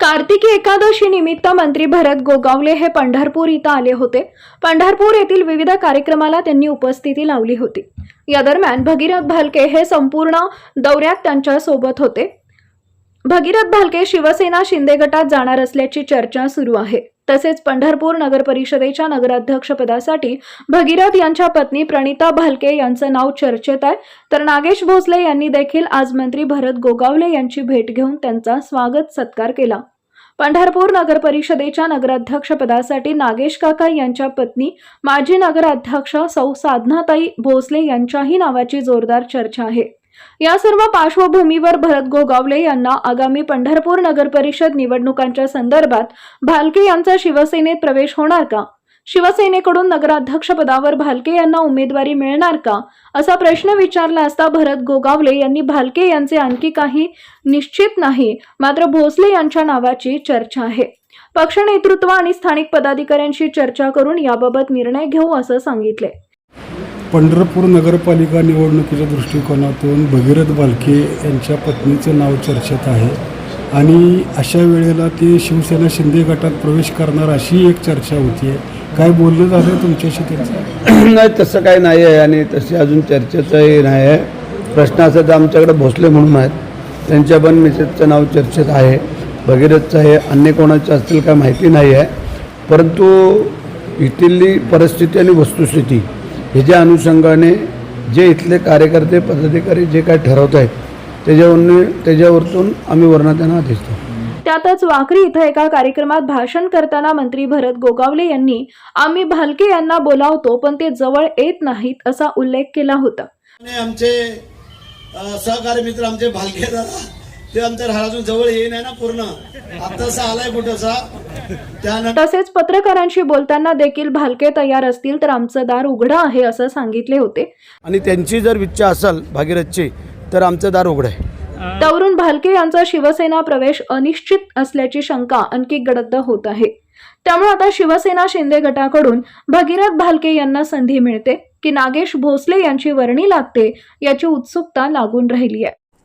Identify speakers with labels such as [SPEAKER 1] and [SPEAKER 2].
[SPEAKER 1] कार्तिकी एकादशी निमित्त मंत्री भरत गोगावले हे पंढरपूर इथं आले होते. पंढरपूर येथील विविध कार्यक्रमाला त्यांनी उपस्थिती लावली होती. या दरम्यान भगीरथ भालके हे संपूर्ण दौऱ्यात त्यांच्यासोबत होते. भगीरथ भालके शिवसेना शिंदे गटात जाणार असल्याची चर्चा सुरू आहे. तसेच पंढरपूर नगर परिषदेच्या नगराध्यक्षपदासाठी भगीरथ यांच्या पत्नी प्रणिता भालके यांचं नाव चर्चेत आहे. तर नागेश भोसले यांनी देखील आज मंत्री भरत गोगावले यांची भेट घेऊन त्यांचा स्वागत सत्कार केला. पंढरपूर नगर परिषदेच्या नगराध्यक्षपदासाठी नागेश काका यांच्या पत्नी माजी नगराध्यक्ष सौ साधनाताई भोसले यांच्याही नावाची जोरदार चर्चा आहे. या सर्व पार्श्वभूमीवर भरत गोगावले यांना आगामी पंढरपूर नगर परिषद निवडणुकांच्या संदर्भात भालके यांचा शिवसेनेत प्रवेश होणार का? शिवसेनेकडून नगराध्यक्षपदावर भालके यांना उमेदवारी मिळणार का? असा प्रश्न विचारला असता भरत गोगावले यांनी भालके यांचे आणखी काही निश्चित नाही मात्र भोसले यांच्या नावाची चर्चा आहे. पक्ष नेतृत्व आणि स्थानिक पदाधिकाऱ्यांशी चर्चा करून याबाबत निर्णय घेऊ असं सांगितले.
[SPEAKER 2] पंढरपूर नगरपालिका निवडणुकीच्या दृष्टिकोनातून भगीरथ बालके यांच्या पत्नीचं नाव चर्चेत आहे. आणि अशा वेळेला ते शिवसेना शिंदे गटात प्रवेश करणार अशी एक चर्चा होती काय बोललं झालं तुमच्याशी त्यांचं?
[SPEAKER 3] नाही तसं काही नाही आहे आणि तशी अजून चर्चेचंही नाही आहे प्रश्न असा तर आमच्याकडे भोसले म्हणून आहेत. त्यांच्या पण मिसेसचं नाव चर्चेत आहे. भगीरथचं आहे अन्य कोणाचं असतील काय माहिती नाही आहे परंतु इथली परिस्थिती आणि वस्तुस्थिती ह्याच्या अनुषंगाने जे इथले कार्यकर्ते पदाधिकारी जे काय ठरवत आहेत त्याच्यावरून त्याच्यावरतून आम्ही वर्ण त्यांना आदेश देतो.
[SPEAKER 1] त्यातच वाखरी इथं एका कार्यक्रमात भाषण करताना मंत्री भरत गोगावले यांनी आम्ही भालके यांना बोलावतो पण ते जवळ येत नाहीत असा उल्लेख केला होता.
[SPEAKER 4] आणि आमचे सहकारी मित्र आमचे भालके दादा ते आमच्या राहाजून जवळ येईन आहे ना पूर्ण. आतासा आलाय कुठंसा त्यानंतर
[SPEAKER 1] तसेच पत्रकारांशी बोलताना देखील भालके तयार असतील तर आमचं दार उघडं आहे असं सांगितले होते.
[SPEAKER 3] आणि त्यांची जर इच्छा असेल भागीरथची तर आमचं दार उघडं आहे.
[SPEAKER 1] त्यावरून भालके यांचा शिवसेना प्रवेश अनिश्चित असल्याची शंका आणखी गडद होत आहे. त्यामुळे आता शिवसेना शिंदे गटाकडून भगीरथ भालके यांना संधी मिळते की नागेश भोसले यांची वर्णी लागते याची उत्सुकता लागून राहिली आहे.